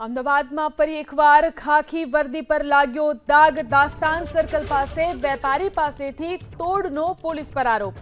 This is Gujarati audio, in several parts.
અમદાવાદમાં ફરી એકવાર ખાખી વર્દી પર લાગ્યો દાગ. દાસ્તાન સર્કલ પાસે, વેપારી પાસેથી તોડનો પોલીસ પર આરોપ.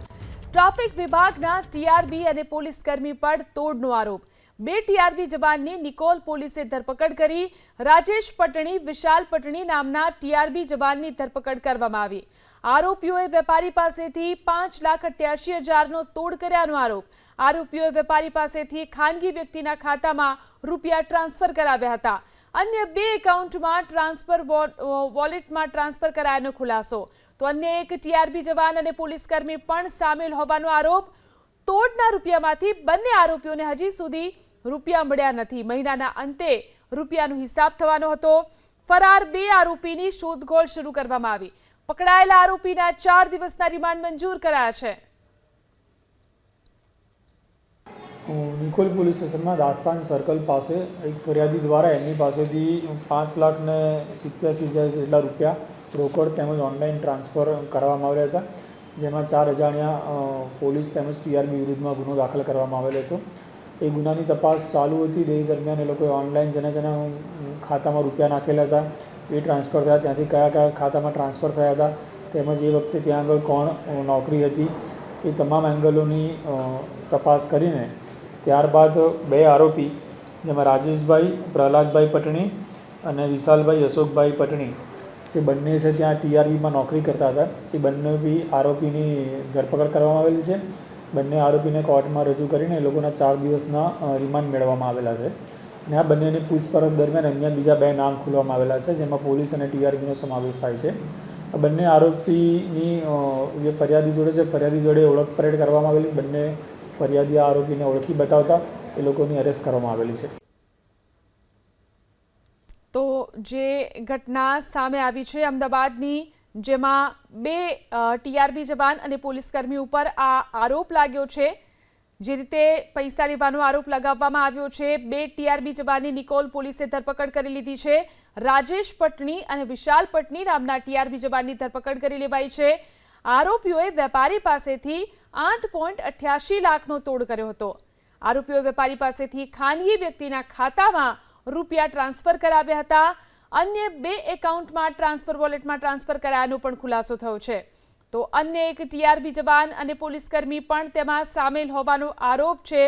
ટ્રાફિક વિભાગના ટીઆરબી અને પોલીસ કર્મી પર તોડનો આરોપ. બે ટીઆરબી જવાનની નિકોલ પોલીસે ધરપકડ કરી. રાજેશ પટણી, વિશાલ પટણી નામના ટીઆરબી જવાનની ધરપકડ કરવામાં આવી. આરોપીઓએ વેપારી પાસેથી પાંચ લાખ અઠ્યાસી હજારનો તોડ કર્યાનો આરોપ. આરોપીઓએ વેપારી પાસેથી ખાનગી વ્યક્તિના ખાતામાં રૂપિયા ટ્રાન્સફર કરાવ્યા હતા. અન્ય બે એકાઉન્ટમાં ટ્રાન્સફર વોલેટમાં ટ્રાન્સફર કરાયાનો ખુલાસો. તો અન્ય એક ટીઆરબી જવાન અને પોલીસકર્મી પણ સામેલ હોવાનો આરોપ. તોડના રૂપિયામાંથી બંને આરોપીઓને હજી સુધી રૂપિયા મળ્યા નથી. મહિનાના અંતે રૂપિયાનો હિસાબ થવાનો હતો. ફરાર બે આરોપીની શોધખોળ શરૂ કરવામાં આવી. પકડાયેલા આરોપીના ચાર દિવસના રિમાન્ડ મંજૂર કરાયા છે. નિકોલ પોલીસ સ્ટેશનમાં દાસ્તાન સર્કલ પાસે એક ફરિયાદી દ્વારા એમની પાસેથી પાંચ લાખ ને સિત્યાસી હજાર જેટલા રૂપિયા રોકડ તેમજ ઓનલાઈન ટ્રાન્સફર કરવામાં આવ્યા હતા. જેમાં ચાર અજાણ્યા પોલીસ તેમજ ટીઆરબી વિરુદ્ધમાં ગુનો દાખલ કરવામાં આવેલો હતો. એ ગુનાની તપાસ ચાલુ હતી. તે દરમિયાન એ લોકોએ ઓનલાઈન જેના જેના ખાતામાં રૂપિયા નાખેલા હતા. એ ટ્રાન્સફર થયા. ત્યાંથી કયા કયા ખાતામાં ટ્રાન્સફર થયા હતા તેમજ એ વખતે ત્યાં આગળ કોણ નોકરી હતી. એ તમામ એંગલોની તપાસ કરીને ત્યારબાદ બે આરોપી, જેમાં રાજેશભાઈ, પ્રહલાદભાઈ પટણી અને વિશાલભાઈ અશોકભાઈ પટણી, જે બંને છે ત્યાં ટીઆરબીમાં નોકરી કરતા હતા. એ બંને બી આરોપીની ધરપકડ કરવામાં આવેલી છે. બંને આરોપીને કોર્ટમાં રજૂ કરીને એ લોકોના ચાર દિવસના રિમાન્ડ મેળવવામાં આવેલા છે. અને આ બંનેની પૂછપરછ દરમિયાન અન્ય બીજા બે નામ ખોલવામાં આવેલા છે, જેમાં પોલીસ અને ટીઆરબીનો સમાવેશ થાય છે. આ બંને આરોપીની જે ફરિયાદી જોડે છે, ફરિયાદી જોડે ઓળખ પરેડ કરવામાં આવેલી. બંને ફરિયાદી આરોપીને ઓળખી બતાવતા એ લોકોની અરેસ્ટ કરવામાં આવેલી છે. તો જે ઘટના સામે આવી છે અમદાવાદની, જેમાં બે ટીઆરબી જવાન અને પોલીસ કર્મી ઉપર આ આરોપ લાગ્યો છે. જે રીતે પૈસા લેવાનો આરોપ લગાવવામાં આવ્યો છે, બે ટીઆરબી જવાનની નિકોલ પોલીસે ધરપકડ કરી લીધી છે. રાજેશ પટણી અને વિશાલ પટણી નામના ટીઆરબી જવાનની ધરપકડ કરી લેવાઈ છે. આરોપીઓએ વેપારી પાસેથી આઠ પોઈન્ટ અઠ્યાસી લાખનો તોડ કર્યો હતો. આરોપીઓ વેપારી પાસેથી ખાનગી વ્યક્તિના ખાતામાં રૂપિયા ટ્રાન્સફર કરાવ્યા હતા. અન્ય બે એકાઉન્ટમાં ટ્રાન્સફર વોલેટમાં ટ્રાન્સફર કરાયાનો પણ ખુલાસો થયો છે. તો અન્ય એક ટીઆરબી જવાન અને પોલીસ કર્મી પણ તેમાં સામેલ હોવાનો આરોપ છે.